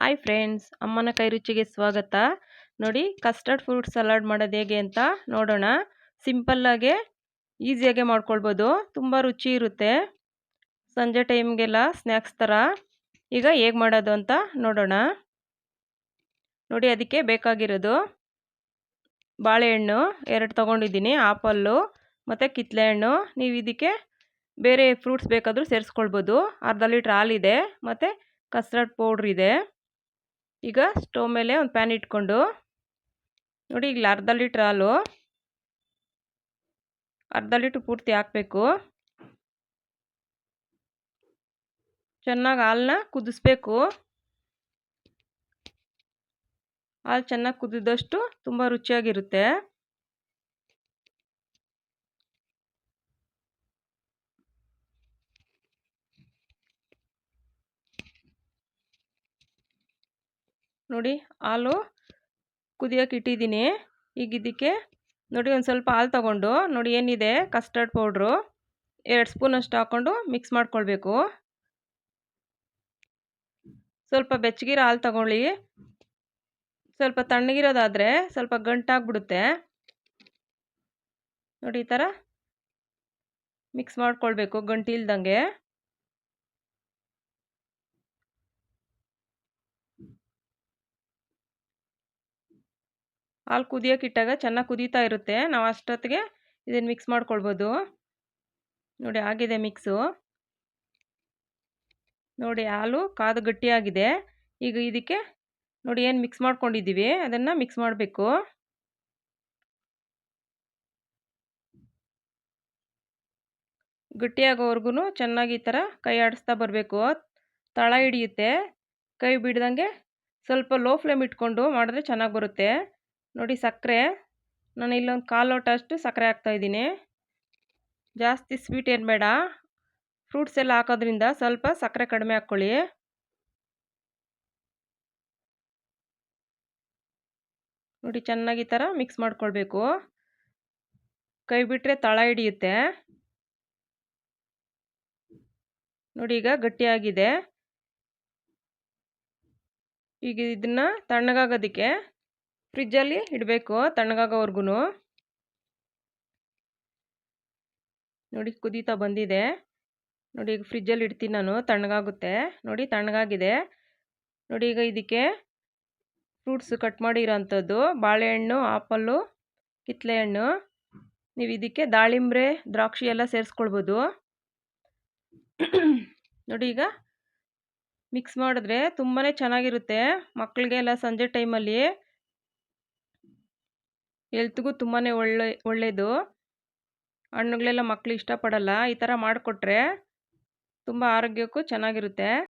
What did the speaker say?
Hi friends ಅಮ್ಮನ ಕೈ ರುಚಿಗೆ ಸ್ವಾಗತ. ನೋಡಿ ಕಸ್ಟರ್ಡ್ ಫ್ರೂಟ್ ಸಲಾಡ್ ಮಾಡೋದು ಹೇಗೆ ಅಂತ ನೋಡೋಣ. ಸಿಂಪಲ್ಲಾಗೆ ಈಸಿಯಾಗೆ ಮಾಡ್ಕೊಳ್ಬೋದು. ತುಂಬ ರುಚಿ ಇರುತ್ತೆ. ಸಂಜೆ ಟೈಮ್ಗೆಲ್ಲ ಸ್ನ್ಯಾಕ್ಸ್ ಥರ ಈಗ ಹೇಗೆ ಮಾಡೋದು ಅಂತ ನೋಡೋಣ. ನೋಡಿ, ಅದಕ್ಕೆ ಬೇಕಾಗಿರೋದು ಬಾಳೆಹಣ್ಣು, ಎರಡು ತೊಗೊಂಡಿದ್ದೀನಿ, ಆಪಲ್ಲು ಮತ್ತು ಕಿತ್ತಳೆಹಣ್ಣು ನೀವು ಇದಕ್ಕೆ ಬೇರೆ ಫ್ರೂಟ್ಸ್ ಬೇಕಾದರೂ ಸೇರಿಸ್ಕೊಳ್ಬೋದು. ಅರ್ಧ ಲೀಟ್ರ್ ಹಾಲಿದೆ ಮತ್ತು ಕಸ್ಟರ್ಡ್ ಪೌಡ್ರ್ ಇದೆ. ಈಗ ಸ್ಟವ್ ಮೇಲೆ ಒಂದು ಪ್ಯಾನ್ ಇಟ್ಕೊಂಡು, ನೋಡಿ ಈಗ ಅರ್ಧ ಲೀಟ್ರ್ ಹಾಲು, ಅರ್ಧ ಲೀಟ್ರ್ ಪೂರ್ತಿ ಹಾಕಬೇಕು. ಚೆನ್ನಾಗಿ ಹಾಲನ್ನ ಕುದಿಸ್ಬೇಕು. ಹಾಲು ಚೆನ್ನಾಗಿ ಕುದಿದಷ್ಟು ತುಂಬ ರುಚಿಯಾಗಿರುತ್ತೆ. ನೋಡಿ ಹಾಲು ಕುದಿಯೋಕೆ ಇಟ್ಟಿದ್ದೀನಿ. ಈಗ ಇದಕ್ಕೆ ನೋಡಿ ಒಂದು ಸ್ವಲ್ಪ ಹಾಲು ತಗೊಂಡು ನೋಡಿ ಏನಿದೆ ಕಸ್ಟರ್ಡ್ ಪೌಡ್ರು ಎರಡು ಸ್ಪೂನಷ್ಟು ಹಾಕ್ಕೊಂಡು ಮಿಕ್ಸ್ ಮಾಡ್ಕೊಳ್ಬೇಕು. ಸ್ವಲ್ಪ ಬೆಚ್ಚಗಿರೋ ಹಾಲು ತಗೊಳ್ಳಿ. ಸ್ವಲ್ಪ ತಣ್ಣಗಿರೋದಾದರೆ ಸ್ವಲ್ಪ ಗಂಟಾಗ್ಬಿಡುತ್ತೆ. ನೋಡಿ ಈ ಥರ ಮಿಕ್ಸ್ ಮಾಡ್ಕೊಳ್ಬೇಕು ಗಂಟಿಲ್ದಂಗೆ ಹಾಲು ಕುದಿಯೋಕೆ ಇಟ್ಟಾಗ ಚೆನ್ನಾಗಿ ಕುದೀತಾ ಇರುತ್ತೆ. ನಾವು ಅಷ್ಟೊತ್ತಿಗೆ ಇದನ್ನು ಮಿಕ್ಸ್ ಮಾಡ್ಕೊಳ್ಬೋದು. ನೋಡಿ ಆಗಿದೆ ಮಿಕ್ಸು ನೋಡಿ ಹಾಲು ಕಾದು ಗಟ್ಟಿಯಾಗಿದೆ. ಈಗ ಇದಕ್ಕೆ ನೋಡಿ ಏನು ಮಿಕ್ಸ್ ಮಾಡ್ಕೊಂಡಿದ್ದೀವಿ, ಅದನ್ನು ಮಿಕ್ಸ್ ಮಾಡಬೇಕು. ಗಟ್ಟಿಯಾಗೋವರೆಗೂ ಚೆನ್ನಾಗಿ ಈ ಥರ ಕೈ ಆಡಿಸ್ತಾ ಬರಬೇಕು. ತಳ ಹಿಡಿಯುತ್ತೆ. ಕೈ ಬಿಡ್ದಂಗೆ ಸ್ವಲ್ಪ ಲೋ ಫ್ಲೇಮ್ ಇಟ್ಕೊಂಡು ಮಾಡಿದ್ರೆ ಚೆನ್ನಾಗಿ ಬರುತ್ತೆ. ನೋಡಿ ಸಕ್ಕರೆ. ನಾನು ಇಲ್ಲೊಂದು ಕಾಲು ಲೋಟ ಅಷ್ಟು ಸಕ್ಕರೆ ಹಾಕ್ತಾಯಿದ್ದೀನಿ ಜಾಸ್ತಿ ಸ್ವೀಟ್ ಏನು ಬೇಡ. ಫ್ರೂಟ್ಸ್ ಎಲ್ಲ ಹಾಕೋದ್ರಿಂದ ಸ್ವಲ್ಪ ಸಕ್ಕರೆ ಕಡಿಮೆ ಹಾಕ್ಕೊಳ್ಳಿ. ನೋಡಿ ಚೆನ್ನಾಗಿ ಈ ಥರ ಮಿಕ್ಸ್ ಮಾಡ್ಕೊಳ್ಬೇಕು. ಕೈ ಬಿಟ್ಟರೆ ತಳ ಹಿಡಿಯುತ್ತೆ. ನೋಡಿ ಈಗ ಗಟ್ಟಿಯಾಗಿದೆ. ಈಗ ಇದನ್ನು ತಣ್ಣಗಾಗೋದಕ್ಕೆ ಫ್ರಿಜ್ಜಲ್ಲಿ ಇಡಬೇಕು ತಣ್ಣಗಾಗೋವರೆಗೂ ನೋಡಿ ಕುದೀತಾ ಬಂದಿದೆ. ನೋಡಿ ಈಗ ಫ್ರಿಜ್ಜಲ್ಲಿ ಇಡ್ತೀನಿ ನಾನು, ತಣ್ಣಗಾಗುತ್ತೆ. ನೋಡಿ ತಣ್ಣಗಾಗಿದೆ. ನೋಡಿ ಈಗ ಇದಕ್ಕೆ ಫ್ರೂಟ್ಸ್ ಕಟ್ ಮಾಡಿರೋಂಥದ್ದು, ಬಾಳೆಹಣ್ಣು, ಆಪಲ್ಲು ಕಿತ್ತಳೆ ಹಣ್ಣು ನೀವು ಇದಕ್ಕೆ ದಾಳಿಂಬ್ರೆ, ದ್ರಾಕ್ಷಿ ಎಲ್ಲ ಸೇರಿಸ್ಕೊಳ್ಬೋದು. ನೋಡಿ ಈಗ ಮಿಕ್ಸ್ ಮಾಡಿದ್ರೆ ತುಂಬಾ ಚೆನ್ನಾಗಿರುತ್ತೆ ಮಕ್ಕಳಿಗೆಲ್ಲ ಸಂಜೆ ಟೈಮಲ್ಲಿ. ಎಲ್ತ್ಗೂ ತುಂಬಾ ಒಳ್ಳೆ ಒಳ್ಳೆಯದು ಹಣ್ಣುಗಳೆಲ್ಲ ಮಕ್ಕಳು ಇಷ್ಟಪಡಲ್ಲ. ಈ ಥರ ಮಾಡಿಕೊಟ್ರೆ ತುಂಬ ಆರೋಗ್ಯಕ್ಕೂ ಚೆನ್ನಾಗಿರುತ್ತೆ.